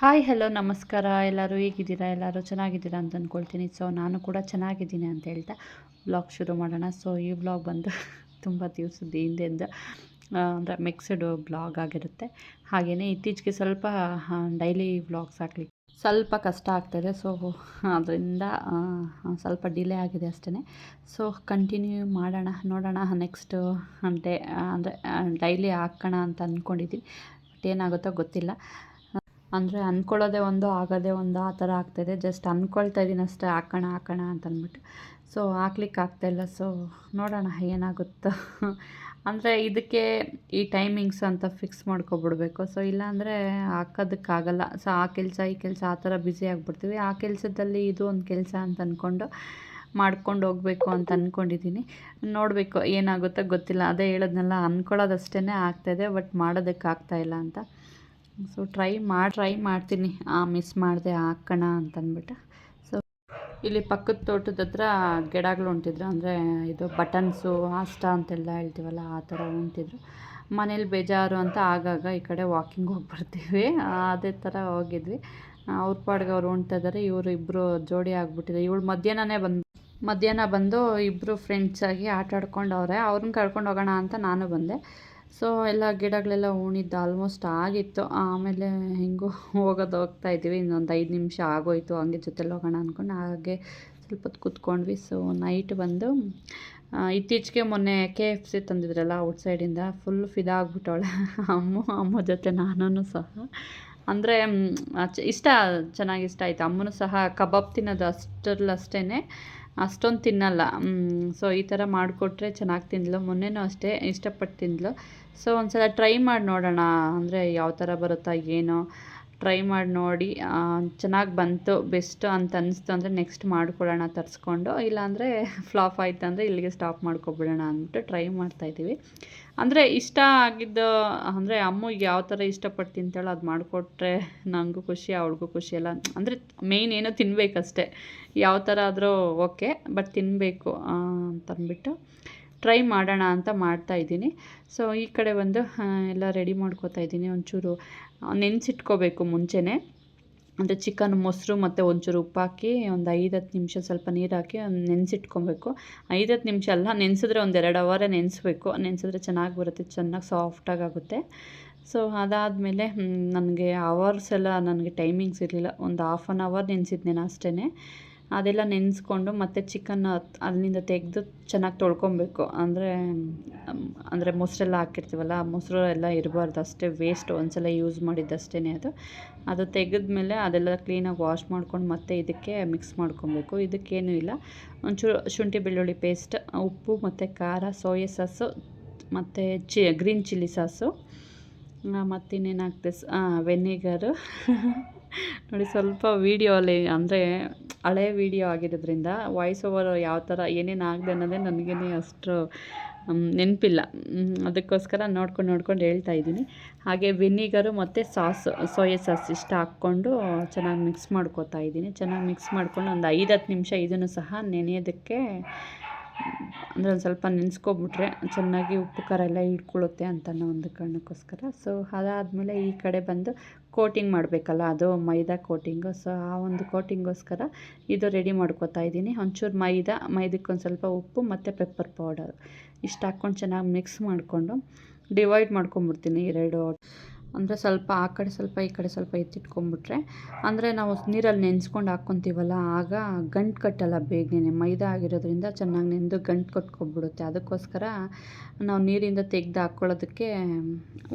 Hi hello ನಮಸ್ಕಾರ. ಎಲ್ಲರೂ ಹೇಗಿದ್ದೀರಾ? ಎಲ್ಲರೂ ಚೆನ್ನಾಗಿದ್ದೀರಾ ಅಂತ ಅಂದ್ಕೊಳ್ತೀನಿ ಸೊ ನಾನು ಕೂಡ ಚೆನ್ನಾಗಿದ್ದೀನಿ ಅಂತ ಹೇಳ್ತಾ ಬ್ಲಾಗ್ ಶುರು ಮಾಡೋಣ. ಸೊ ಈ ಬ್ಲಾಗ್ ಬಂದು ತುಂಬ ದಿವಸದ ಹಿಂದೆಯಿಂದ ಅಂದರೆ ಮಿಕ್ಸ್ಡ್ ಬ್ಲಾಗ್ ಆಗಿರುತ್ತೆ. ಹಾಗೆಯೇ ಇತ್ತೀಚೆಗೆ ಸ್ವಲ್ಪ ಡೈಲಿ ವ್ಲಾಗ್ಸ್ ಹಾಕ್ಲಿಕ್ಕೆ ಸ್ವಲ್ಪ ಕಷ್ಟ ಆಗ್ತಾಯಿದೆ ಸೊ ಅದರಿಂದ ಸ್ವಲ್ಪ ಡಿಲೇ ಆಗಿದೆ ಅಷ್ಟೇ ಸೊ ಕಂಟಿನ್ಯೂ ಮಾಡೋಣ, ನೋಡೋಣ ನೆಕ್ಸ್ಟು ಡೇ ಅಂದರೆ ಡೈಲಿ ಹಾಕೋಣ ಅಂತ ಅಂದ್ಕೊಂಡಿದ್ದೀನಿ ಬಟ್ ಏನಾಗುತ್ತೋ ಗೊತ್ತಿಲ್ಲ. ಅಂದರೆ ಅಂದ್ಕೊಳ್ಳೋದೇ ಒಂದು, ಆಗೋದೇ ಒಂದು ಆ ಥರ ಆಗ್ತಾಯಿದೆ ಜಸ್ಟ್ ಅಂದ್ಕೊಳ್ತಾ ಇದ್ದೀನಿ ಅಷ್ಟೇ, ಹಾಕೋಣ ಹಾಕೋಣ ಅಂತ ಅಂದ್ಬಿಟ್ಟು ಸೊ ಹಾಕ್ಲಿಕ್ಕೆ ಆಗ್ತಾಯಿಲ್ಲ ಸೊ ನೋಡೋಣ ಏನಾಗುತ್ತೋ. ಅಂದರೆ ಇದಕ್ಕೆ ಈ ಟೈಮಿಂಗ್ಸ್ ಅಂತ ಫಿಕ್ಸ್ ಮಾಡ್ಕೊಬಿಡ್ಬೇಕು. ಸೊ ಇಲ್ಲಾಂದರೆ ಹಾಕೋದಕ್ಕಾಗಲ್ಲ. ಸೊ ಆ ಕೆಲಸ, ಈ ಕೆಲಸ, ಆ ಥರ ಬ್ಯುಸಿ ಆಗಿಬಿಡ್ತೀವಿ. ಆ ಕೆಲಸದಲ್ಲಿ ಇದು ಒಂದು ಕೆಲಸ ಅಂತ ಅಂದ್ಕೊಂಡು ಮಾಡ್ಕೊಂಡು ಹೋಗಬೇಕು ಅಂತ ಅಂದ್ಕೊಂಡಿದ್ದೀನಿ ನೋಡಬೇಕು ಏನಾಗುತ್ತೋ ಗೊತ್ತಿಲ್ಲ. ಅದೇ ಹೇಳೋದ್ನೆಲ್ಲ ಅಂದ್ಕೊಳ್ಳೋದಷ್ಟೇ ಆಗ್ತಾಯಿದೆ ಬಟ್ ಮಾಡೋದಕ್ಕೆ ಅಂತ. ಸೊ ಟ್ರೈ ಮಾಡಿ ಟ್ರೈ ಮಾಡ್ತೀನಿ. ಮಿಸ್ ಮಾಡಿದೆ ಹಾಕೋಣ ಅಂತಂದ್ಬಿಟ್ಟು. ಸೊ ಇಲ್ಲಿ ಪಕ್ಕದ ತೋಟದ ಹತ್ರ ಗಿಡಗಳು ಉಂಟಿದ್ರು. ಅಂದರೆ ಇದು ಬಟನ್ಸು, ಆಸ್ಟ ಅಂತೆಲ್ಲ ಹೇಳ್ತೀವಲ್ಲ, ಆ ಥರ ಉಂಟಿದ್ರು. ಮನೇಲಿ ಬೇಜಾರು ಅಂತ ಆಗಾಗ ಈ ಕಡೆ ವಾಕಿಂಗ್ ಹೋಗಿ ಬರ್ತೀವಿ. ಅದೇ ಥರ ಹೋಗಿದ್ವಿ. ಅವ್ರ ಪಾಡ್ಗೆ ಅವ್ರು ಉಣ್ತಿದ್ದಾರೆ ಇವರು ಇಬ್ಬರು ಜೋಡಿ ಆಗಿಬಿಟ್ಟಿದೆ. ಇವಳು ಮಧ್ಯಾಹ್ನನೇ ಬಂದು, ಮಧ್ಯಾಹ್ನ ಬಂದು ಇಬ್ಬರು ಫ್ರೆಂಡ್ಸಾಗಿ ಆಟ ಆಡ್ಕೊಂಡವ್ರೆ ಅವ್ರನ್ನ ಕರ್ಕೊಂಡು ಹೋಗೋಣ ಅಂತ ನಾನು ಬಂದೆ. ಸೊ ಎಲ್ಲ ಗಿಡಗಳೆಲ್ಲ ಉಣಿದ್ದು ಆಲ್ಮೋಸ್ಟ್ ಆಗಿತ್ತು. ಆಮೇಲೆ ಹೆಂಗೋ ಹೋಗೋದು ಹೋಗ್ತಾ ಇದ್ದೀವಿ ಇನ್ನೊಂದು ಐದು ನಿಮಿಷ ಆಗೋಯ್ತು. ಹಂಗೆ ಜೊತೆಲಿ ಹೋಗೋಣ ಅಂದ್ಕೊಂಡು ಹಾಗೆ ಸ್ವಲ್ಪ ಹೊತ್ತು ಕೂತ್ಕೊಂಡ್ವಿ. ಸೊ ನೈಟ್ ಬಂದು ಇತ್ತೀಚೆಗೆ ಮೊನ್ನೆ ಕೆ ಎಫ್ ಸಿ ತಂದಿದ್ರಲ್ಲ ಔಟ್ಸೈಡಿಂದ ಫುಲ್ ಫಿದಾಗ್ಬಿಟ್ಟವಳೆ ಅಮ್ಮ ಅಮ್ಮ ಜೊತೆ ನಾನು ಸಹ. ಅಂದರೆ ಇಷ್ಟ, ಚೆನ್ನಾಗಿ ಇಷ್ಟ ಆಯಿತು. ಅಮ್ಮನೂ ಸಹ ಕಬಾಬ್ ತಿನ್ನೋದು ಅಷ್ಟರಲ್ಲಷ್ಟೇ ಅಷ್ಟೊಂದು ತಿನ್ನಲ್ಲ. ಸೊ ಈ ಥರ ಮಾಡಿಕೊಟ್ರೆ ಚೆನ್ನಾಗಿ ತಿಂದಳು ಮೊನ್ನೆನೂ ಅಷ್ಟೇ ಇಷ್ಟಪಟ್ಟು ತಿಂದಳು ಸೊ ಒಂದು ಸಲ ಟ್ರೈ ಮಾಡಿ ನೋಡೋಣ. ಅಂದರೆ ಯಾವ ಥರ ಬರುತ್ತಾ, ಏನೋ. ಟ್ರೈ ಮಾಡಿ ನೋಡಿ ಚೆನ್ನಾಗಿ ಬಂತು, ಬೆಸ್ಟ್ ಅಂತ ಅನ್ನಿಸ್ತು ಅಂದರೆ ನೆಕ್ಸ್ಟ್ ಮಾಡ್ಕೊಳ್ಳೋಣ ತರಿಸ್ಕೊಂಡು. ಇಲ್ಲಾಂದರೆ ಫ್ಲಾಪ್ ಆಯ್ತು ಅಂದರೆ ಇಲ್ಲಿಗೆ ಸ್ಟಾಪ್ ಮಾಡ್ಕೊಬಿಡೋಣ ಅಂದ್ಬಿಟ್ಟು ಟ್ರೈ ಮಾಡ್ತಾಯಿದ್ದೀವಿ ಅಂದರೆ ಇಷ್ಟ ಆಗಿದ್ದು, ಅಂದರೆ ಅಮ್ಮಗೆ ಯಾವ ಥರ ಇಷ್ಟಪಟ್ಟು ತಿಂತಾಳೋ ಅದು ಮಾಡಿಕೊಟ್ರೆ ನನಗೂ ಖುಷಿ, ಅವಳಿಗೂ ಖುಷಿ ಎಲ್ಲ. ಅಂದರೆ ಮೇಯ್ನ್ ಏನೋ ತಿನ್ನಬೇಕಷ್ಟೆ ಯಾವ ಥರ ಆದರೂ ಓಕೆ ಬಟ್ ತಿನ್ನಬೇಕು ಅಂತಂದ್ಬಿಟ್ಟು ಟ್ರೈ ಮಾಡೋಣ ಅಂತ ಮಾಡ್ತಾ ಇದ್ದೀನಿ. ಸೊ ಈ ಕಡೆ ಒಂದು ಎಲ್ಲ ರೆಡಿ ಮಾಡ್ಕೋತಾ ಇದ್ದೀನಿ. ಒಂಚೂರು ನೆನೆಸಿಟ್ಕೋಬೇಕು ಮುಂಚೆನೆ. ಅಂದರೆ ಚಿಕನ್ ಮೊಸರು ಮತ್ತು ಒಂಚೂರು ಉಪ್ಪು ಹಾಕಿ, ಒಂದು ಐದು ಹತ್ತು ನಿಮಿಷ ಸ್ವಲ್ಪ ನೀರು ಹಾಕಿ ನೆನೆಸಿಟ್ಕೊಬೇಕು. ಐದು ಹತ್ತು ನಿಮಿಷ ಅಲ್ಲ, ನೆನೆಸಿದ್ರೆ ಒಂದು ಎರಡು ಅವರೇ ನೆನೆಸ್ಬೇಕು. ನೆನೆಸಿದ್ರೆ ಚೆನ್ನಾಗಿ ಬರುತ್ತೆ, ಚೆನ್ನಾಗಿ ಸಾಫ್ಟಾಗಿ ಆಗುತ್ತೆ. ಸೊ ಅದಾದಮೇಲೆ ನನಗೆ ಅವರ್ಸ್ ಎಲ್ಲ ನನಗೆ ಟೈಮಿಂಗ್ಸ್ ಇರಲಿಲ್ಲ. ಒಂದು ಹಾಫ್ ಆನ್ ಅವರ್ ನೆನೆಸಿದ್ನೇನು ಅಷ್ಟೇ ಅದೆಲ್ಲ ನೆನೆಸ್ಕೊಂಡು ಮತ್ತು ಚಿಕನ್ ಅಲ್ಲಿಂದ ತೆಗೆದು ಚೆನ್ನಾಗಿ ತೊಳ್ಕೊಬೇಕು. ಅಂದರೆ ಅಂದರೆ ಮೊಸರೆಲ್ಲ ಹಾಕಿರ್ತೀವಲ್ಲ, ಆ ಮೊಸರು ಎಲ್ಲ ಇರಬಾರ್ದು ಅಷ್ಟೇ ವೇಸ್ಟ್ ಒಂದ್ಸಲ ಯೂಸ್ ಮಾಡಿದ್ದಷ್ಟೇ ಅದು. ಅದು ತೆಗೆದ್ಮೇಲೆ ಅದೆಲ್ಲ ಕ್ಲೀನಾಗಿ ವಾಶ್ ಮಾಡ್ಕೊಂಡು ಮತ್ತೆ ಇದಕ್ಕೆ ಮಿಕ್ಸ್ ಮಾಡ್ಕೊಬೇಕು. ಇದಕ್ಕೇನೂ ಇಲ್ಲ. ಒಂಚೂರು ಶುಂಠಿ ಬೆಳ್ಳುಳ್ಳಿ ಪೇಸ್ಟ್ ಉಪ್ಪು ಮತ್ತು ಖಾರ ಸೋಯಾ ಸಾಸು ಮತ್ತು ಚಿ ಗ್ರೀನ್ ಚಿಲ್ಲಿ ಸಾಸು ಮತ್ತು ಇನ್ನೇನು ಹಾಕ್ತೆ ವೆನಿಗರು ನೋಡಿ ಸ್ವಲ್ಪ ವೀಡಿಯೋಲಿ ಅಂದರೆ ಹಳೆ ವೀಡಿಯೋ ಆಗಿರೋದ್ರಿಂದ ವಾಯ್ಸ್ ಓವರ್ ಯಾವ ಥರ ಏನೇನು ಆಗದೆ ಅನ್ನೋದೇ ನನಗೇ ಅಷ್ಟು ನೆನಪಿಲ್ಲ. ಅದಕ್ಕೋಸ್ಕರ ನೋಡ್ಕೊಂಡು ನೋಡ್ಕೊಂಡು ಹೇಳ್ತಾ ಇದ್ದೀನಿ. ಹಾಗೆ ವಿನಿಗರು ಮತ್ತು ಸಾಸ್, ಸೋಯಾ ಸಾಸ್ ಇಷ್ಟ ಹಾಕ್ಕೊಂಡು ಚೆನ್ನಾಗಿ ಮಿಕ್ಸ್ ಮಾಡ್ಕೋತಾ ಇದ್ದೀನಿ. ಚೆನ್ನಾಗಿ ಮಿಕ್ಸ್ ಮಾಡ್ಕೊಂಡು ಒಂದು ಐದು ಹತ್ತು ನಿಮಿಷ ಇದನ್ನು ಸಹ ನೆನೆಯೋದಕ್ಕೆ ಅಂದರೆ ಒಂದು ಸ್ವಲ್ಪ ನೆನೆಸ್ಕೊಬಿಟ್ರೆ ಚೆನ್ನಾಗಿ ಉಪ್ಪು, ಖಾರ ಎಲ್ಲ ಹಿಡ್ಕೊಳ್ಳುತ್ತೆ ಅಂತ ಒಂದು ಕಾರಣಕ್ಕೋಸ್ಕರ. ಸೊ ಅದಾದಮೇಲೆ ಈ ಕಡೆ ಬಂದು ಕೋಟಿಂಗ್ ಮಾಡಬೇಕಲ್ಲ, ಅದು ಮೈದಾ ಕೋಟಿಂಗು. ಸೊ ಆ ಒಂದು ಕೋಟಿಂಗೋಸ್ಕರ ಇದು ರೆಡಿ ಮಾಡ್ಕೋತಾ ಇದ್ದೀನಿ. ಒಂಚೂರು ಮೈದಾ, ಮೈದಕ್ಕೆ ಸ್ವಲ್ಪ ಉಪ್ಪು ಮತ್ತು ಪೆಪ್ಪರ್ ಪೌಡರ್ ಇಷ್ಟು ಹಾಕ್ಕೊಂಡು ಚೆನ್ನಾಗಿ ಮಿಕ್ಸ್ ಮಾಡಿಕೊಂಡು ಡಿವೈಡ್ ಮಾಡ್ಕೊಂಬಿಡ್ತೀನಿ ಎರಡು. ಅಂದರೆ ಸ್ವಲ್ಪ ಆ ಕಡೆ ಸ್ವಲ್ಪ ಈ ಕಡೆ ಸ್ವಲ್ಪ ಎತ್ತಿಟ್ಕೊಂಬಿಟ್ರೆ, ಅಂದರೆ ನಾವು ನೀರಲ್ಲಿ ನೆನೆಸ್ಕೊಂಡು ಹಾಕ್ಕೊತೀವಲ್ಲ, ಆಗ ಗಂಟು ಕಟ್ಟಲ್ಲ ಬೇಗನೆ ಮೈದಾ ಆಗಿರೋದ್ರಿಂದ ಚೆನ್ನಾಗಿ ನೆಂದು ಗಂಟು ಕಟ್ಕೊಬಿಡುತ್ತೆ. ಅದಕ್ಕೋಸ್ಕರ ನಾವು ನೀರಿಂದ ತೆಗೆದು ಹಾಕ್ಕೊಳ್ಳೋದಕ್ಕೆ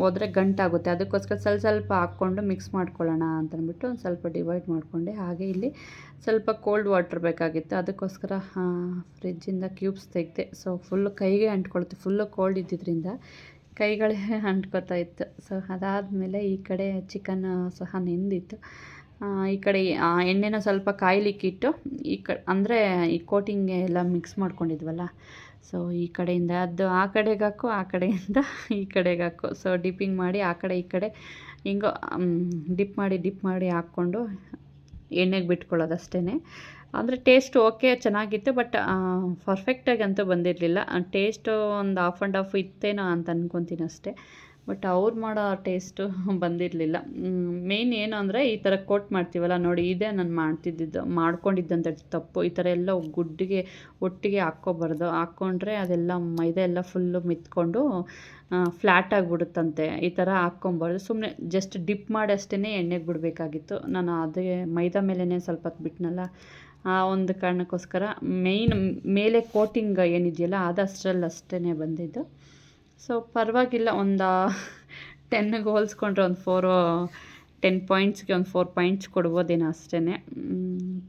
ಹೋದರೆ ಗಂಟಾಗುತ್ತೆ ಅದಕ್ಕೋಸ್ಕರ ಸ್ವಲ್ಪ ಸ್ವಲ್ಪ ಹಾಕ್ಕೊಂಡು ಮಿಕ್ಸ್ ಮಾಡ್ಕೊಳ್ಳೋಣ ಅಂತಂದ್ಬಿಟ್ಟು ಒಂದು ಸ್ವಲ್ಪ ಡಿವೈಡ್ ಮಾಡಿಕೊಂಡೆ. ಹಾಗೆ ಇಲ್ಲಿ ಸ್ವಲ್ಪ ಕೋಲ್ಡ್ ವಾಟರ್ ಬೇಕಾಗಿತ್ತು. ಅದಕ್ಕೋಸ್ಕರ ಫ್ರಿಜ್ಜಿಂದ ಕ್ಯೂಬ್ಸ್ ತೆಗೆದೆ. ಸೊ ಫುಲ್ಲು ಕೈಗೆ ಅಂಟ್ಕೊಳುತ್ತೆ. ಫುಲ್ಲು ಕೋಲ್ಡ್ ಇದ್ದಿದ್ದರಿಂದ ಕೈಗಳೇ ಅಂಟ್ಕೋತಾ ಇತ್ತು. ಸೊ ಅದಾದಮೇಲೆ ಈ ಕಡೆ ಚಿಕನ್ ಸಹ ನೆಂದಿತ್ತು. ಈ ಕಡೆ ಎಣ್ಣೆನ ಸ್ವಲ್ಪ ಕಾಯ್ಲಿಕ್ಕಿಟ್ಟು ಈ ಕ, ಅಂದರೆ ಈ ಕೋಟಿಂಗ್ ಎಲ್ಲ ಮಿಕ್ಸ್ ಮಾಡ್ಕೊಂಡಿದ್ವಲ್ಲ. ಸೊ ಈ ಕಡೆಯಿಂದ ಅದು ಆ ಕಡೆಗೆ ಹಾಕು, ಆ ಕಡೆಯಿಂದ ಈ ಕಡೆಗೆ ಹಾಕು. ಸೊ ಡಿಪ್ಪಿಂಗ್ ಮಾಡಿ ಆ ಕಡೆ, ಈ ಕಡೆ ಹಿಂಗೋ ಡಿಪ್ ಮಾಡಿ ಡಿಪ್ ಮಾಡಿ ಹಾಕ್ಕೊಂಡು ಎಣ್ಣೆಗೆ ಬಿಟ್ಕೊಳ್ಳೋದು ಅಷ್ಟೇ ಅಂದರೆ ಟೇಸ್ಟ್ ಓಕೆ ಚೆನ್ನಾಗಿತ್ತು ಬಟ್ ಪರ್ಫೆಕ್ಟಾಗಿ ಅಂತೂ ಬಂದಿರಲಿಲ್ಲ. ಟೇಸ್ಟು ಒಂದು ಆಫ್ ಆ್ಯಂಡ್ ಆಫ್ ಇತ್ತೇನೋ ಅಂತ ಅಂದ್ಕೊತೀನಿ ಅಷ್ಟೇ. ಬಟ್ ಅವ್ರು ಮಾಡೋ ಟೇಸ್ಟು ಬಂದಿರಲಿಲ್ಲ. ಮೇಯ್ನ್ ಏನು ಅಂದರೆ ಈ ಥರ ಕೋಟ್ ಮಾಡ್ತೀವಲ್ಲ, ನೋಡಿ ಇದೇ ನಾನು ಮಾಡ್ತಿದ್ದಿದ್ದು ಮಾಡ್ಕೊಂಡಿದ್ದಂಥ ತಪ್ಪು. ಈ ಥರ ಎಲ್ಲ ಗುಡ್ಡಿಗೆ, ಒಟ್ಟಿಗೆ ಹಾಕ್ಕೋಬಾರ್ದು. ಹಾಕ್ಕೊಂಡ್ರೆ ಅದೆಲ್ಲ ಮೈದಾ ಎಲ್ಲ ಫುಲ್ಲು ಮಿತ್ಕೊಂಡು ಫ್ಲ್ಯಾಟ್ ಆಗಿಬಿಡುತ್ತಂತೆ. ಈ ಥರ ಹಾಕ್ಕೊಬಾರ್ದು. ಸುಮ್ಮನೆ ಜಸ್ಟ್ ಡಿಪ್ ಮಾಡಿ ಅಷ್ಟೇ ಎಣ್ಣೆಗೆ ಬಿಡಬೇಕಾಗಿತ್ತು. ನಾನು ಅದೇ ಮೈದಾ ಮೇಲೇ ಸ್ವಲ್ಪ ಹೊತ್ತು ಬಿಟ್ನಲ್ಲ, ಆ ಒಂದು ಕಾರಣಕ್ಕೋಸ್ಕರ ಮೇಯ್ನ್ ಮೇಲೆ ಕೋಟಿಂಗ್ ಏನಿದೆಯಲ್ಲ, ಅದು ಅಷ್ಟರಲ್ಲಿ ಅಷ್ಟೇ ಬಂದಿದ್ದು. ಸೊ ಪರವಾಗಿಲ್ಲ, ಒಂದು ಟೆನ್ನಿಗೆ ಹೋಲಿಸ್ಕೊಂಡ್ರೆ ಒಂದು ಫೋರು ಟೆನ್ ಪಾಯಿಂಟ್ಸ್ಗೆ ಒಂದು ಫೋರ್ ಪಾಯಿಂಟ್ಸ್ ಕೊಡ್ಬೋದೇನೋ ಅಷ್ಟೇ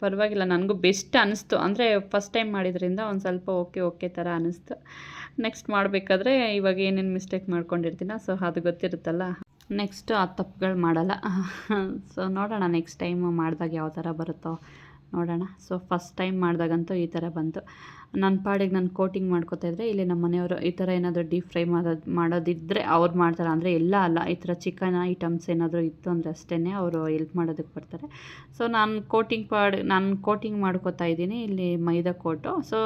ಪರವಾಗಿಲ್ಲ, ನನಗೂ ಬೆಸ್ಟ್ ಅನ್ನಿಸ್ತು ಅಂದರೆ ಫಸ್ಟ್ ಟೈಮ್ ಮಾಡಿದ್ರಿಂದ ಒಂದು ಸ್ವಲ್ಪ ಓಕೆ ಓಕೆ ಥರ ಅನ್ನಿಸ್ತು ನೆಕ್ಸ್ಟ್ ಮಾಡಬೇಕಾದ್ರೆ ಇವಾಗ ಏನೇನು ಮಿಸ್ಟೇಕ್ ಮಾಡ್ಕೊಂಡಿರ್ತೀನ ಸೊ ಅದು ಗೊತ್ತಿರುತ್ತಲ್ಲ. ನೆಕ್ಸ್ಟು ಆ ತಪ್ಪುಗಳು ಮಾಡಲ್ಲ. ಸೊ ನೋಡೋಣ ನೆಕ್ಸ್ಟ್ ಟೈಮ್ ಮಾಡಿದಾಗ ಯಾವ ಥರ ಬರುತ್ತೋ. ನೋಡೋಣ. ಸೊ ಫಸ್ಟ್ ಟೈಮ್ ಮಾಡಿದಾಗಂತೂ ಈ ಥರ ಬಂತು. ನನ್ನ ಪಾಡಿಗೆ ನಾನು ಕೋಟಿಂಗ್ ಮಾಡ್ಕೋತಾ ಇದ್ದರೆ ಇಲ್ಲಿ ನಮ್ಮ ಮನೆಯವರು ಈ ಥರ ಏನಾದರೂ ಡೀಪ್ ಫ್ರೈ ಮಾಡೋದು ಮಾಡೋದಿದ್ದರೆ ಅವ್ರು ಮಾಡ್ತಾರೆ. ಅಂದರೆ ಎಲ್ಲ ಅಲ್ಲ, ಈ ಥರ ಚಿಕನ್ ಐಟಮ್ಸ್ ಏನಾದರೂ ಇತ್ತು ಅಂದರೆ ಅಷ್ಟೇ ಅವರು ಎಲ್ಪ್ ಮಾಡೋದಕ್ಕೆ ಬರ್ತಾರೆ. ಸೊ ನಾನು ಕೋಟಿಂಗ್ ಪಾಡ್, ನಾನು ಕೋಟಿಂಗ್ ಮಾಡ್ಕೋತಾ ಇದ್ದೀನಿ ಇಲ್ಲಿ ಮೈದಾ ಕೋಟು. ಸೊ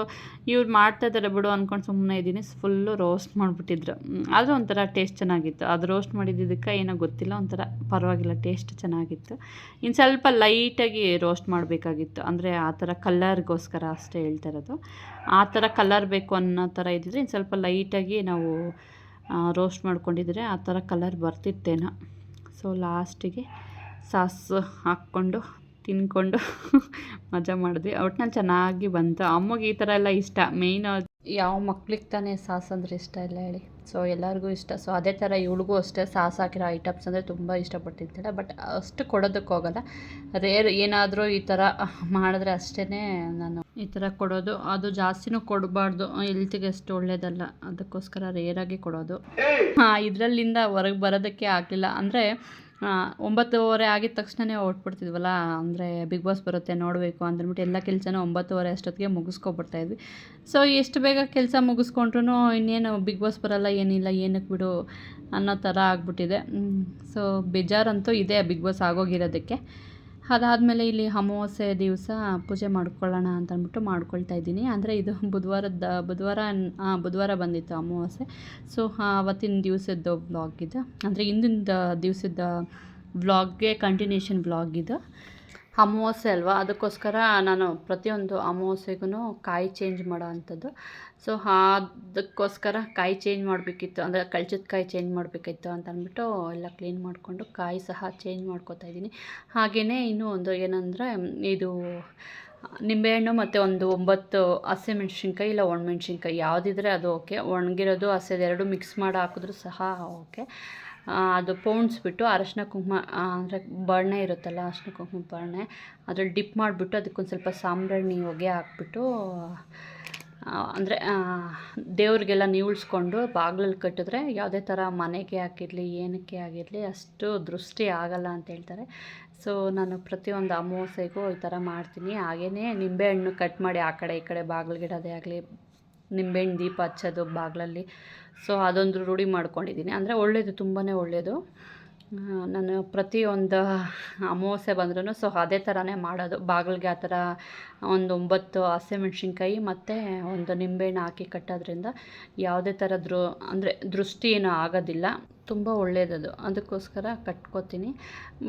ಇವ್ರು ಮಾಡ್ತಾ ಇದ್ದಾರೆ ಬಿಡು ಅಂದ್ಕೊಂಡು ಸುಮ್ಮನೆ ಇದ್ದೀನಿ. ಫುಲ್ಲು ರೋಸ್ಟ್ ಮಾಡಿಬಿಟ್ಟಿದ್ರು. ಆದರೂ ಒಂಥರ ಟೇಸ್ಟ್ ಚೆನ್ನಾಗಿತ್ತು. ಅದು ರೋಸ್ಟ್ ಮಾಡಿದ್ದಕ್ಕೆ ಏನೋ ಗೊತ್ತಿಲ್ಲ, ಒಂಥರ ಪರವಾಗಿಲ್ಲ ಟೇಸ್ಟ್ ಚೆನ್ನಾಗಿತ್ತು. ಇನ್ನು ಸ್ವಲ್ಪ ಲೈಟಾಗಿ ರೋಸ್ಟ್ ಮಾಡಬೇಕಾಗಿತ್ತು. ಅಂದರೆ ಆ ಥರ ಕಲ್ಲರ್ಗೋಸ್ಕರ ಅಷ್ಟೇ ಹೇಳ್ತಾ ಇರೋದು. ಆ ಥರ ಕಲರ್ ಬೇಕು ಅನ್ನೋ ಥರ ಇದ್ದಿದ್ರೆ ಇನ್ನು ಸ್ವಲ್ಪ ಲೈಟಾಗಿ ನಾವು ರೋಸ್ಟ್ ಮಾಡ್ಕೊಂಡಿದ್ರೆ ಆ ಥರ ಕಲರ್ ಬರ್ತಿತ್ತೇನೋ. ಸೊ ಲಾಸ್ಟಿಗೆ ಸಾಸ್ ಹಾಕ್ಕೊಂಡು, ತಿನ್ಕೊಂಡು ಮಜಾ ಮಾಡಿದ್ವಿ. ಒಟ್ನಲ್ಲಿ ಚೆನ್ನಾಗಿ ಬಂತು. ಅಮ್ಮಗೆ ಈ ಥರ ಎಲ್ಲ ಇಷ್ಟ. ಮೇಯ್ನ್ ಯಾವ ಮಕ್ಳಿಗೆ ತಾನೇ ಸಾಸ್ ಅಂದರೆ ಇಷ್ಟ ಇಲ್ಲ ಹೇಳಿ. ಸೊ ಎಲ್ಲರಿಗೂ ಇಷ್ಟ. ಸೊ ಅದೇ ಥರ ಇವಳಿಗೂ ಅಷ್ಟೇ ಸಾಸ್ ಹಾಕಿರೋ ಐಟಮ್ಸ್ ಅಂದರೆ ತುಂಬ ಇಷ್ಟಪಟ್ಟಿರ್ತಾಳೆ ಬಟ್ ಅಷ್ಟು ಕೊಡೋದಕ್ಕೆ ಹೋಗಲ್ಲ. ರೇರ್ ಏನಾದರೂ ಈ ಥರ ಮಾಡಿದ್ರೆ ಅಷ್ಟೇ ನಾನು ಈ ಥರ ಕೊಡೋದು. ಅದು ಜಾಸ್ತಿನೂ ಕೊಡಬಾರ್ದು. ಹೆಲ್ತಿಗೆ ಅಷ್ಟು ಒಳ್ಳೇದಲ್ಲ. ಅದಕ್ಕೋಸ್ಕರ ರೇರಾಗಿ ಕೊಡೋದು. ಇದರಲ್ಲಿಂದ ಹೊರಗೆ ಬರೋದಕ್ಕೆ ಆಗಲಿಲ್ಲ. ಅಂದರೆ ಒಂಬತ್ತುವರೆ ಆಗಿದ ತಕ್ಷಣವೇ ಹೊರಟ್ಬಿಡ್ತಿದ್ವಲ್ಲ, ಅಂದರೆ ಬಿಗ್ ಬಾಸ್ ಬರುತ್ತೆ, ನೋಡಬೇಕು ಅಂದ್ಬಿಟ್ಟು ಎಲ್ಲ ಕೆಲಸನೂ ಒಂಬತ್ತುವರೆ ಅಷ್ಟೊತ್ತಿಗೆ ಮುಗಿಸ್ಕೊಬಿಡ್ತಾಯಿದ್ವಿ ಸೊ ಎಷ್ಟು ಬೇಗ ಕೆಲಸ ಮುಗಿಸ್ಕೊಂಡ್ರೂ ಇನ್ನೇನು ಬಿಗ್ ಬಾಸ್ ಬರಲ್ಲ, ಏನಿಲ್ಲ ಏನಕ್ಕೆ ಬಿಡು ಅನ್ನೋ ಥರ ಆಗ್ಬಿಟ್ಟಿದೆ. ಸೊ ಬೇಜಾರಂತೂ ಇದೆ ಬಿಗ್ ಬಾಸ್ ಆಗೋಗಿರೋದಕ್ಕೆ. ಅದಾದಮೇಲೆ ಇಲ್ಲಿ ಅಮಾವಾಸ್ಯೆ ದಿವಸ ಪೂಜೆ ಮಾಡ್ಕೊಳ್ಳೋಣ ಅಂತ ಅಂದ್ಬಿಟ್ಟು ಮಾಡ್ಕೊಳ್ತಾ ಇದ್ದೀನಿ. ಅಂದರೆ ಇದು ಬುಧವಾರದ ಬುಧವಾರ ಬುಧವಾರ ಬಂದಿತ್ತು ಅಮಾವಾಸ್ಯೆ. ಸೊ ಅವತ್ತಿನ ದಿವಸದ್ದು ವ್ಲಾಗ್ ಇದು. ಅಂದರೆ ಹಿಂದಿನ ದಿವಸದ ವ್ಲಾಗ್ಗೆ ಕಂಟಿನ್ಯೂಷನ್ ವ್ಲಾಗ್ ಇದು. ಅಮಾವಾಸ್ಯೆ ಅಲ್ವಾ? ಅದಕ್ಕೋಸ್ಕರ ನಾನು ಪ್ರತಿಯೊಂದು ಅಮಾವಾಸ್ಯೆಗೂ ಕಾಯಿ ಚೇಂಜ್ ಮಾಡೋ ಅಂಥದ್ದು. ಸೊ ಅದಕ್ಕೋಸ್ಕರ ಕಾಯಿ ಚೇಂಜ್ ಮಾಡಬೇಕಿತ್ತು. ಅಂದರೆ ಕಳ್ಚದ ಕಾಯಿ ಚೇಂಜ್ ಮಾಡಬೇಕಿತ್ತು ಅಂತ ಅಂದ್ಬಿಟ್ಟು ಎಲ್ಲ ಕ್ಲೀನ್ ಮಾಡಿಕೊಂಡು ಕಾಯಿ ಸಹ ಚೇಂಜ್ ಮಾಡ್ಕೊತಾ ಇದ್ದೀನಿ. ಹಾಗೆಯೇ ಇನ್ನೂ ಒಂದು ಏನಂದರೆ, ಇದು ನಿಂಬೆಹಣ್ಣು ಮತ್ತು ಒಂದು ಒಂಬತ್ತು ಹಸಿಮೆಣ್ಸಿನ್ಕಾಯಿ ಇಲ್ಲ ಒಣಮೆಣ್ಸಿನ್ಕಾಯಿ ಯಾವುದಿದ್ರೆ ಅದು ಓಕೆ ಒಣಗಿರೋದು ಹಸಿದೆರಡು ಮಿಕ್ಸ್ ಮಾಡಿ ಹಾಕಿದ್ರು ಸಹ ಓಕೆ ಅದು ಪೌಣ್ಸ್ಬಿಟ್ಟು ಅರಶಿನ ಕುಂಕುಮ ಅಂದರೆ ಬಣ್ಣೆ ಇರುತ್ತಲ್ಲ ಅರಶಿನ ಕುಂಕುಮ ಬಣ್ಣೆ ಅದ್ರಲ್ಲಿ ಡಿಪ್ ಮಾಡಿಬಿಟ್ಟು ಅದಕ್ಕೊಂದು ಸ್ವಲ್ಪ ಸಾಂಬ್ರಾಣಿ ಹೊಗೆ ಹಾಕ್ಬಿಟ್ಟು ಅಂದರೆ ದೇವ್ರಿಗೆಲ್ಲ ನೀವುಳಿಸ್ಕೊಂಡು ಬಾಗ್ಲಲ್ಲಿ ಕಟ್ಟಿದ್ರೆ ಯಾವುದೇ ಥರ ಮನೆಗೆ ಆಗಿರಲಿ ಏನಕ್ಕೆ ಆಗಿರಲಿ ಅಷ್ಟು ದೃಷ್ಟಿ ಆಗಲ್ಲ ಅಂತ ಹೇಳ್ತಾರೆ. ಸೊ, ನಾನು ಪ್ರತಿಯೊಂದು ಅಮಾವಾಸ್ಯೆಗೂ ಈ ಥರ ಮಾಡ್ತೀನಿ. ಹಾಗೆಯೇ ನಿಂಬೆಹಣ್ಣು ಕಟ್ ಮಾಡಿ ಆ ಕಡೆ ಈ ಕಡೆ ಬಾಗಿಲಿಗಿಡೋದೇ ಆಗಲಿ ನಿಂಬೆಹಣ್ಣು ದೀಪ ಹಚ್ಚೋದು ಬಾಗಿಲಲ್ಲಿ. ಸೊ ಅದೊಂದು ರೂಢಿ ಮಾಡ್ಕೊಂಡಿದ್ದೀನಿ. ಅಂದರೆ ಒಳ್ಳೆಯದು ತುಂಬಾ ಒಳ್ಳೆಯದು ನಾನು ಪ್ರತಿಯೊಂದು ಅಮಾವಾಸ್ಯೆ ಬಂದ್ರೂ ಸೊ ಅದೇ ಥರನೇ ಮಾಡೋದು. ಬಾಗಿಲಿಗೆ ಆ ಥರ ಒಂದು ಒಂಬತ್ತು ಹಸಿಮೆಣ್ಸಿನ್ಕಾಯಿ ಮತ್ತು ಒಂದು ನಿಂಬೆಹಣ್ಣು ಹಾಕಿ ಕಟ್ಟೋದ್ರಿಂದ ಯಾವುದೇ ಥರ ದೃ ಅಂದರೆ ದೃಷ್ಟಿ ಏನೂ ಆಗೋದಿಲ್ಲ. ತುಂಬ ಒಳ್ಳೆಯದದು ಅದಕ್ಕೋಸ್ಕರ ಕಟ್ಕೋತೀನಿ.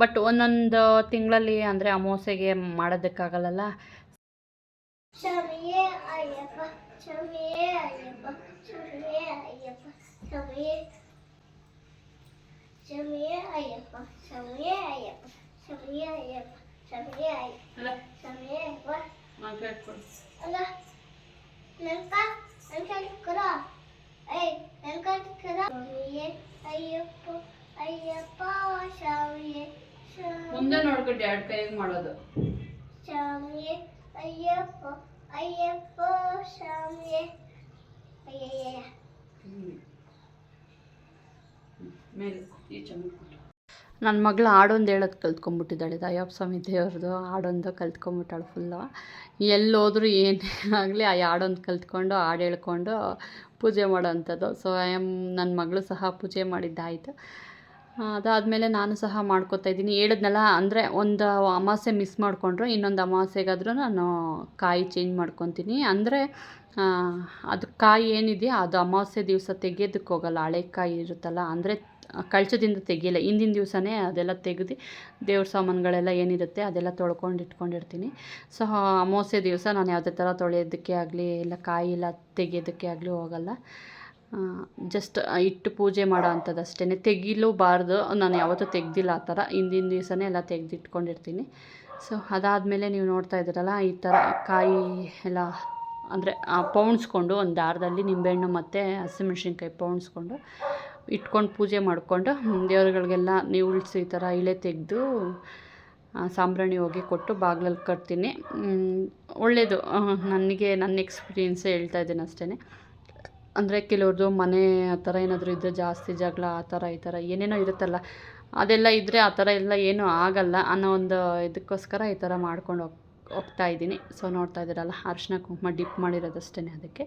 ಬಟ್ ಒಂದೊಂದು ತಿಂಗಳಲ್ಲಿ, ಅಂದರೆ ಅಮಾವಾಸ್ಯೆಗೆ ಮಾಡೋದಕ್ಕಾಗಲ್ಲಲ್ಲ? ಶಮಿಯ ಅಯ್ಯಪ್ಪ ಶಮಿಯ ಅಯ್ಯಪ್ಪ ಶಮಿಯ ಅಯ್ಯಪ್ಪ ಶಮಿಯ ಅಯ್ಯಪ್ಪ ಶಮಿಯ ಅಯ್ಯಪ್ಪ ಅಲ್ಲ ನನ್ಕ ನನ್ಕ ಕರ ಏಯ್ ನನ್ಕ ಕರ ಶಮಿಯ ಅಯ್ಯಪ್ಪ ಅಯ್ಯಪ್ಪ ಶಮಿಯ ಮುಂದೆ ನೋಡ್ಕೊಂಡು ಎರಡು ಕೈಗೆ ಮಾಡೋದು. ಅಯ್ಯಪ್ಪ. ಅಯ್ಯಪ್ಪ ಮೇಲೆ ನನ್ನ ಮಗಳು ಹಾಡೊಂದು ಹೇಳೋದು ಕಲ್ತ್ಕೊಂಡ್ಬಿಟ್ಟಿದ್ದಾಳೆ. ದಯಾಪ್ ಸ್ವಾಮಿ ದೇವ್ರದ್ದು ಹಾಡೊಂದು ಕಲ್ತ್ಕೊಂಡ್ಬಿಟ್ಟಾಳೆ ಫುಲ್ಲು ಎಲ್ಲೋದ್ರೂ ಏನೇ ಆಗಲಿ ಆ ಹಾಡೊಂದು ಕಲ್ತ್ಕೊಂಡು ಹಾಡು ಹೇಳ್ಕೊಂಡು ಪೂಜೆ ಮಾಡೋ ಅಂಥದ್ದು ಸೊ ಐ ಆಮ್ ನನ್ನ ಮಗಳು ಸಹ ಪೂಜೆ ಮಾಡಿದ್ದಾಯಿತು. ಅದಾದಮೇಲೆ ನಾನು ಸಹ ಮಾಡ್ಕೋತಾ ಇದ್ದೀನಿ. ಹೇಳಿದ್ನಲ್ಲ, ಅಂದರೆ ಒಂದು ಅಮಾವಾಸ್ಯೆ ಮಿಸ್ ಮಾಡಿಕೊಂಡ್ರು, ಇನ್ನೊಂದು ಅಮಾವಾಸ್ಯೆಗಾದರೂ ನಾನು ಕಾಯಿ ಚೇಂಜ್ ಮಾಡ್ಕೊತೀನಿ. ಅಂದರೆ ಅದು ಕಾಯಿ ಏನಿದೆಯೋ ಅದು ಅಮಾವಾಸ್ಯೆ ದಿವಸ ತೆಗೆಯೋದಕ್ಕೆ ಹೋಗಲ್ಲ. ಹಳೆ ಕಾಯಿ ಇರುತ್ತಲ್ಲ, ಅಂದರೆ ಕಳಚದಿಂದ ತೆಗಿಯಲ್ಲ. ಹಿಂದಿನ ದಿವಸನೇ ಅದೆಲ್ಲ ತೆಗೆದು ದೇವ್ರ ಸಾಮಾನುಗಳೆಲ್ಲ ಏನಿರುತ್ತೆ ಅದೆಲ್ಲ ತೊಳ್ಕೊಂಡು ಇಟ್ಕೊಂಡಿರ್ತೀನಿ. ಸೊ ಅಮಾವಾಸ್ಯೆ ದಿವಸ ನಾನು ಯಾವುದೇ ಥರ ತೊಳೆಯೋದಕ್ಕೆ ಆಗಲಿ, ಇಲ್ಲ ಕಾಯಿ ಎಲ್ಲ ತೆಗೆಯೋದಕ್ಕೆ ಆಗಲಿ ಹೋಗಲ್ಲ. ಜಸ್ಟ್ ಇಟ್ಟು ಪೂಜೆ ಮಾಡೋ ಅಂಥದ್ದು ಅಷ್ಟೇ ತೆಗಿಲೂಬಾರ್ದು. ನಾನು ಯಾವತ್ತೂ ತೆಗ್ದಿಲ್ಲ ಆ ಥರ. ಹಿಂದಿನ ದಿವಸನೇ ಎಲ್ಲ ತೆಗೆದಿಟ್ಕೊಂಡಿರ್ತೀನಿ. ಸೊ ಅದಾದಮೇಲೆ ನೀವು ನೋಡ್ತಾ ಇದ್ದೀರಲ್ಲ, ಈ ಥರ ಕಾಯಿ ಎಲ್ಲ, ಅಂದರೆ ಪೌಣಿಸ್ಕೊಂಡು ಒಂದು ದಾರದಲ್ಲಿ ನಿಂಬೆಹಣ್ಣು ಮತ್ತು ಹಸಿಮೆಣ್ಸಿನ್ಕಾಯಿ ಪೌಣಿಸ್ಕೊಂಡು ಇಟ್ಕೊಂಡು ಪೂಜೆ ಮಾಡಿಕೊಂಡು ದೇವ್ರುಗಳಿಗೆಲ್ಲ ನೀವು ಉಳಿಸಿ ಈ ಥರ ಇಳೆ ತೆಗೆದು ಸಾಂಬ್ರಾಣಿ ಹೋಗಿ ಕೊಟ್ಟು ಬಾಗ್ಲಲ್ಲಿ ಕಟ್ತೀನಿ. ಒಳ್ಳೆಯದು ನನಗೆ, ನನ್ನ ಎಕ್ಸ್ಪೀರಿಯೆನ್ಸೇ ಹೇಳ್ತಾ ಇದ್ದೀನಿ ಅಷ್ಟೇ ಅಂದರೆ ಕೆಲವ್ರದ್ದು ಮನೆ ಆ ಥರ ಏನಾದರೂ ಇದ್ದರೆ ಜಾಸ್ತಿ ಜಗಳ ಆ ಥರ ಈ ಥರ ಏನೇನೋ ಇರುತ್ತಲ್ಲ, ಅದೆಲ್ಲ ಇದ್ದರೆ ಆ ಥರ ಎಲ್ಲ ಏನೂ ಆಗಲ್ಲ ಅನ್ನೋ ಒಂದು ಇದಕ್ಕೋಸ್ಕರ ಈ ಥರ ಮಾಡ್ಕೊಂಡು ಹೋಗ್, ಹೋಗ್ತಾ ಇದ್ದೀನಿ. ಸೊ ನೋಡ್ತಾ ಇದ್ದೀರಲ್ಲ, ಅರ್ಶಿನ ಕುಂಕುಮ ಡಿಪ್ ಮಾಡಿರೋದಷ್ಟೇ ಅದಕ್ಕೆ.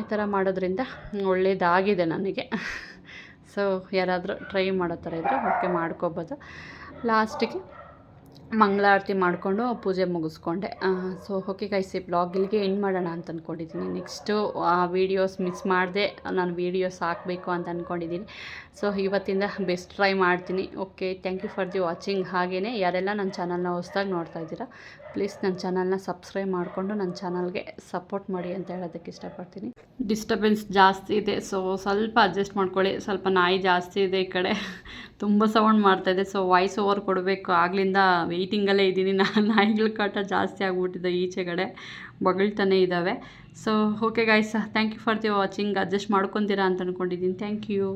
ಈ ಥರ ಮಾಡೋದ್ರಿಂದ ಒಳ್ಳೆಯದಾಗಿದೆ ನನಗೆ. ಸೊ ಯಾರಾದರೂ ಟ್ರೈ ಮಾಡೋ ಥರ ಇದ್ದರೆ ಓಕೆ ಮಾಡ್ಕೋಬೋದು. ಲಾಸ್ಟಿಗೆ ಮಂಗಳಾರತಿ ಮಾಡಿಕೊಂಡು ಪೂಜೆ ಮುಗಿಸ್ಕೊಂಡೆ. ಸೊ ಓಕೆ ಗೈಸ್ ಈ ಬ್ಲಾಗ್ ಇಲ್ಲಿಗೆ ಎಂಡ್ ಮಾಡೋಣ ಅಂತ ಅಂದ್ಕೊಂಡಿದ್ದೀನಿ ನೆಕ್ಸ್ಟು ಆ ವೀಡಿಯೋಸ್ ಮಿಸ್ ಮಾಡಿದೆ, ನಾನು ವೀಡಿಯೋಸ್ ಹಾಕಬೇಕು ಅಂತ ಅಂದ್ಕೊಂಡಿದ್ದೀನಿ ಸೊ ಇವತ್ತಿಂದ ಬೆಸ್ಟ್ ಟ್ರೈ ಮಾಡ್ತೀನಿ. Okay thank you for the watching ಹಾಗೆಯೇ ಯಾರೆಲ್ಲ ನನ್ನ ಚಾನಲ್ನ ಹೊಸ್ದಾಗಿ ನೋಡ್ತಾ ಇದ್ದೀರಾ ಪ್ಲೀಸ್ ನನ್ನ ಚಾನಲ್ನ ಸಬ್ಸ್ಕ್ರೈಬ್ ಮಾಡಿಕೊಂಡು ನನ್ನ ಚಾನಲ್ಗೆ ಸಪೋರ್ಟ್ ಮಾಡಿ ಅಂತ ಹೇಳೋದಕ್ಕೆ ಇಷ್ಟಪಡ್ತೀನಿ. ಡಿಸ್ಟರ್ಬೆನ್ಸ್ ಜಾಸ್ತಿ ಇದೆ ಸೊ ಸ್ವಲ್ಪ ಅಡ್ಜಸ್ಟ್ ಮಾಡ್ಕೊಳ್ಳಿ. ಸ್ವಲ್ಪ ನಾಯಿ ಜಾಸ್ತಿ ಇದೆ ಈ ಕಡೆ. ತುಂಬ ಸೌಂಡ್ ಮಾಡ್ತಾಯಿದೆ ಸೊ ವಾಯ್ಸ್ ಓವರ್ ಕೊಡಬೇಕು. ಆಗ್ಲಿಂದ ವೆಯ್ಟಿಂಗಲ್ಲೇ ಇದ್ದೀನಿ. ನಾನು ನಾಯಿಗಳ ಕಾಟ ಜಾಸ್ತಿ ಆಗಿಬಿಟ್ಟಿದೆ ಈಚೆಗಡೆ ಬಗಳ್ತಾನೆ ಇದ್ದಾವೆ. So okay guys thank you for the watching adjust ಮಾಡ್ಕೊತೀರಾ ಅಂತ ಅಂದ್ಕೊಂಡಿದ್ದೀನಿ ಥ್ಯಾಂಕ್ ಯು